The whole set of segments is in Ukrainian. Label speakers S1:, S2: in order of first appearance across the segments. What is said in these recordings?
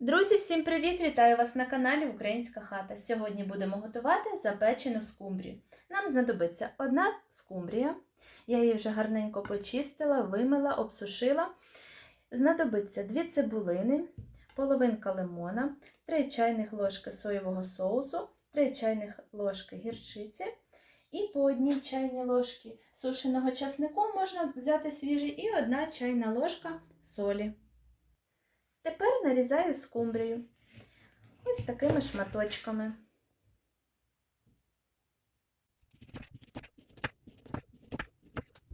S1: Друзі, всім привіт! Вітаю вас на каналі Українська хата. Сьогодні будемо готувати запечену скумбрію. Нам знадобиться одна скумбрія. Я її вже гарненько почистила, вимила, обсушила. Знадобиться дві цибулини, половинка лимона, 3 чайних ложки соєвого соусу, 3 чайних ложки гірчиці і по одній чайній ложці сушеного часнику можна взяти свіжий і одна чайна ложка солі. Тепер нарізаю скумбрію ось такими шматочками.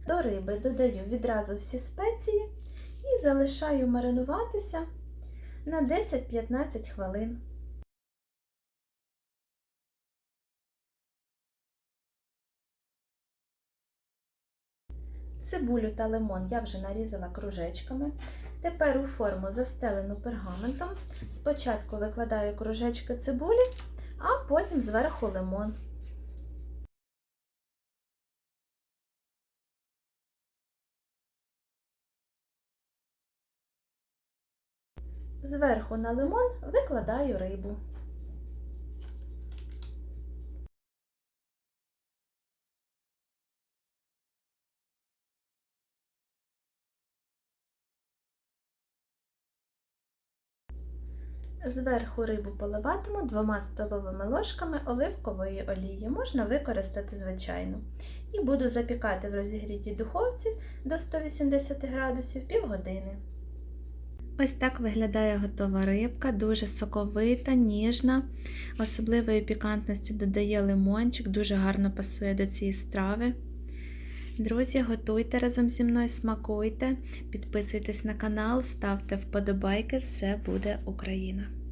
S1: До риби додаю відразу всі спеції і залишаю маринуватися на 10-15 хвилин. Цибулю та лимон я вже нарізала кружечками. Тепер у форму застелену пергаментом. Спочатку викладаю кружечки цибулі, а потім зверху лимон. Зверху на лимон викладаю рибу. Зверху рибу поливатиму двома столовими ложками оливкової олії. Можна використати звичайну. І буду запікати в розігрітій духовці до 180 градусів півгодини. Ось так виглядає готова рибка, дуже соковита, ніжна. Особливої пікантності додає лимончик, дуже гарно пасує до цієї страви. Друзі, готуйте разом зі мною, смакуйте, підписуйтесь на канал, ставте вподобайки, все буде Україна!